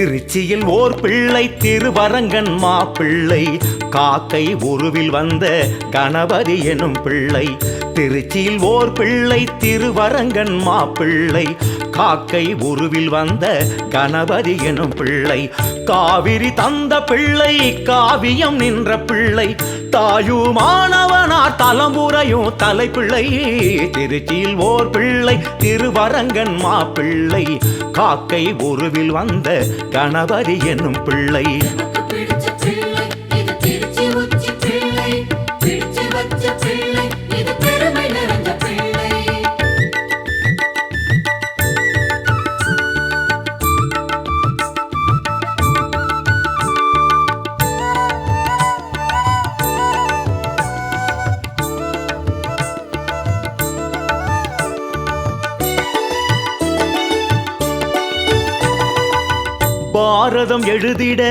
திருச்சியில் ஓர் பிள்ளை திருவரங்கன் மாப்பிள்ளை காக்கை உருவில் வந்த கணபதி எனும் பிள்ளை. திருச்சியில் ஓர் பிள்ளை திருவரங்கன் மாப்பிள்ளை காக்கை உருவில் வந்த கணபதி எனும் பிள்ளை காவிரி தந்த பிள்ளை காவியம் நின்ற பிள்ளை தாயுமானவனார் தலம்புரையும் தலைப்பிள்ளை திருச்சியில் ஓர் பிள்ளை திருவரங்கன் மாப்பிள்ளை காக்கை உருவில் வந்த கணபதி என்னும் பிள்ளை. பாரதம் எழுதிட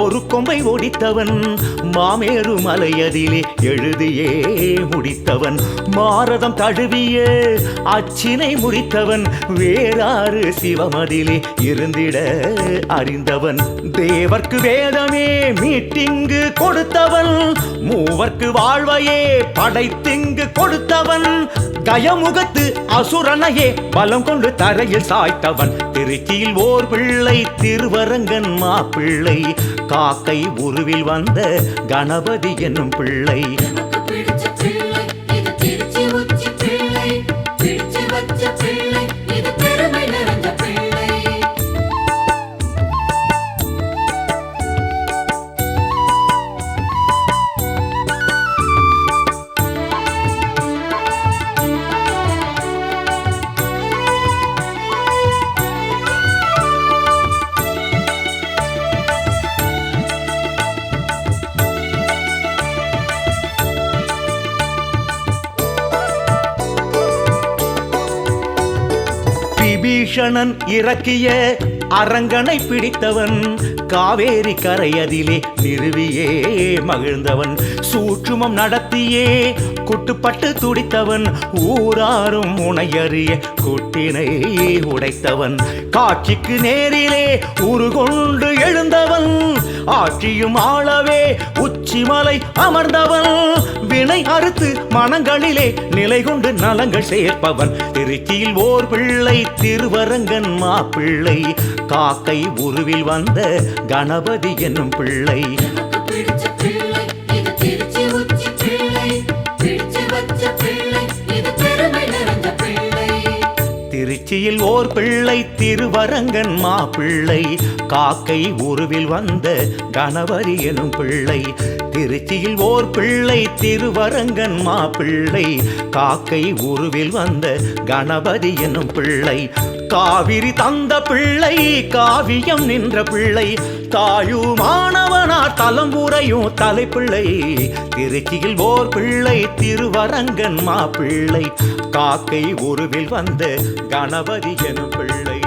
ஒரு கொம்பை ஒடித்தவன் மாமேரு மலையதிலே எழுதியே முடித்தவன். மாரதம் தழுவிய அச்சினை முடித்தவன் வேறாறு சிவமதிலே இருந்திட அறிந்தவன். தேவர்க்கு வேதமே மீட்டிங்கு கொடுத்தவன் மூவர்க்கு வாழ்வையே படைத்திங்கு கொடுத்தவன். கயமுகத்து அசுரனையே பலம் கொண்டு தரையில் சாய்த்தவன். திருச்சியில் ஓர் பிள்ளை திரு திருவரங்கன் மாப்பிள்ளை. காக்கை உருவில் வந்த கணபதி என்னும் பிள்ளை. விபீஷணன் இறக்கிய அரங்கனை பிடித்தவன் காவேரி கரையதிலே நிறுவியே மகிழ்ந்தவன். சூற்றுமம் நடத்தியே குட்டுப்பட்டு துடித்தவன் ஊராரும் முனையறிய குட்டினை உடைத்தவன். காட்சிக்கு நேரிலே உருகொண்டு எழுந்தவன் ஆட்சியும் ஆளவே உச்சிமலை அமர்ந்தவன். வினை அறுத்து மனங்களிலே நிலை கொண்டு நலங்கள் சேர்ப்பவன். திருச்சியில் ஓர் பிள்ளை திருவரங்கன் மாப்பிள்ளை காக்கை உருவில் வந்த கணபதி என்னும் பிள்ளை. திருச்சியில் ஓர் பிள்ளை திருவரங்கன் மாப்பிள்ளை காக்கை உருவில் வந்த கணவரி எனும் பிள்ளை. திருச்சியில் ஓர் பிள்ளை திருவரங்கன் மாப்பிள்ளை காக்கை உருவில் வந்த கணபதி எனும் பிள்ளை. காவிரி தந்த பிள்ளை காவியம் நின்ற பிள்ளை. தாயுமானவனார் தலைப்பிள்ளை. திருச்சியில் ஓர் பிள்ளை திருவரங்கன் மாப்பிள்ளை. காக்கை உருவில் வந்த கணபதி எனும் பிள்ளை.